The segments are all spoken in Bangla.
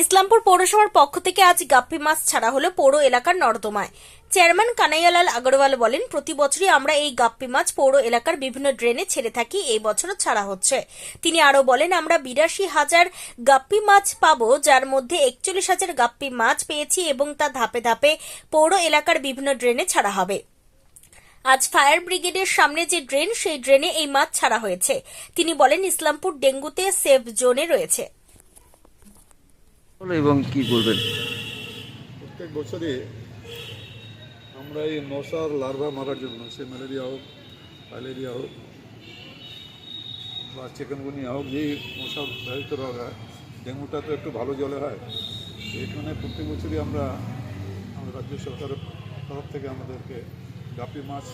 ইসলামপুর পৌরসভার পক্ষ থেকে আজ গাপ্পি মাছ ছাড়া হলো পৌর এলাকার নর্দমায়। চেয়ারম্যান কানাইয়ালাল আগরওয়াল বলেন, প্রতি বছরই আমরা এই গাপ্পি মাছ পৌর এলাকার বিভিন্ন ড্রেনে ছেড়ে থাকি, এই বছরও ছাড়া হচ্ছে। তিনি আরও বলেন, আমরা বিরাশি হাজার গাপ্পি মাছ পাব, যার মধ্যে একচল্লিশ হাজার গাপ্পি মাছ পেয়েছি এবং তা ধাপে ধাপে পৌর এলাকার বিভিন্ন ড্রেনে ছাড়া হবে। আজ ফায়ার ব্রিগেডের সামনে যে ড্রেন, সেই ড্রেনে এই মাছ ছাড়া হয়েছে। তিনি বলেন, ইসলামপুর ডেঙ্গুতে সেফ জোনে রয়েছে। এবং কি করবেন প্রত্যেক বছরই আমরা এই মশার লার্ভা মারার জন্য, সে ম্যালেরিয়া হোক, ফাইলেরিয়া হোক, বা চিকেনগুনিয়া হোক, যেই মশার ব্যবহৃত রোগ হয়, ডেঙ্গুটা তো একটু ভালো জলে হয়, এখানে প্রত্যেক বছরই আমরা, আমাদের রাজ্য সরকারের তরফ থেকে আমাদেরকে গাপি মাছ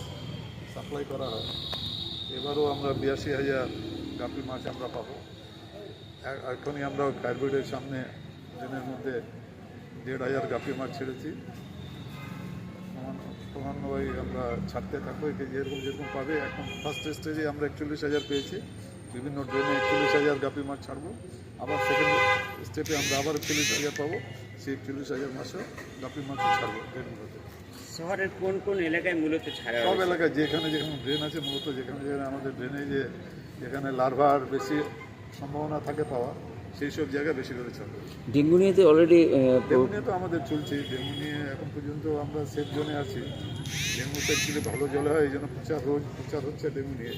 সাপ্লাই করা হয়। এবারও আমরা বিরাশি হাজার গাপি মাছ আমরা পাবো। এখনই আমরা কার্বিডের সামনে দিনের মধ্যে দেড় হাজার গাফি মাছ ছেড়েছি। ক্রমান- ক্রমান্বয়ে আমরা ছাড়তে থাকব যেরকম যেরকম পাবে। এখন ফার্স্ট স্টেজে আমরা একচল্লিশ হাজার পেয়েছি। বিভিন্ন ড্রেনে একচল্লিশ হাজার গাপি মাছ ছাড়বো। আবার সেকেন্ড স্টেপে আমরা আবার একচল্লিশ হাজার পাবো। সেই একচল্লিশ হাজার মাছও গাপি মাছও ছাড়বো ড্রেনগুলোতে শহরের কোন কোন এলাকায় মূলত ছাড়া সব এলাকায় যেখানে যেখানে ড্রেন আছে মূলত যেখানে যেখানে আমাদের ড্রেনে যে যেখানে লার্ভার বেশি সম্ভাবনা থাকে পাওয়া। সেই সব জায়গায় বেশি করে ছাড়বো ডেঙ্গু নিয়ে তো অলরেডি ডেঙ্গু নিয়ে তো আমাদের চলছে। ডেঙ্গু নিয়ে এখন পর্যন্ত আমরা সেফ জোনে আছি। ডেঙ্গুটা অ্যাকচুয়ালি ভালো জলে হয় এই জন্য প্রচার রোজ প্রচার হচ্ছে ডেঙ্গু নিয়ে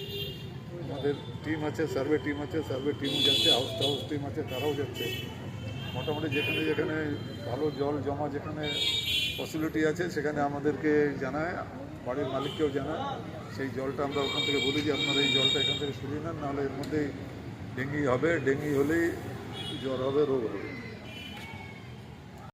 আমাদের টিম আছে সার্ভে টিম আছে সার্ভে টিমও যাচ্ছে হাউস হাউস টিম আছে তারাও যাচ্ছে। মোটামুটি যেখানে যেখানে ভালো জল জমা যেখানে ফসিলিটি আছে সেখানে আমাদেরকে জানায় বাড়ির মালিককেও জানায়। সেই জলটা আমরা ওখান থেকে বলি যে আপনারা এই জলটা এখান থেকে সরিয়ে নেন নাহলে এর মধ্যেই ডেঙ্গি হবে। ডেঙ্গি হলেই জ্বর হবে রোগ হবে।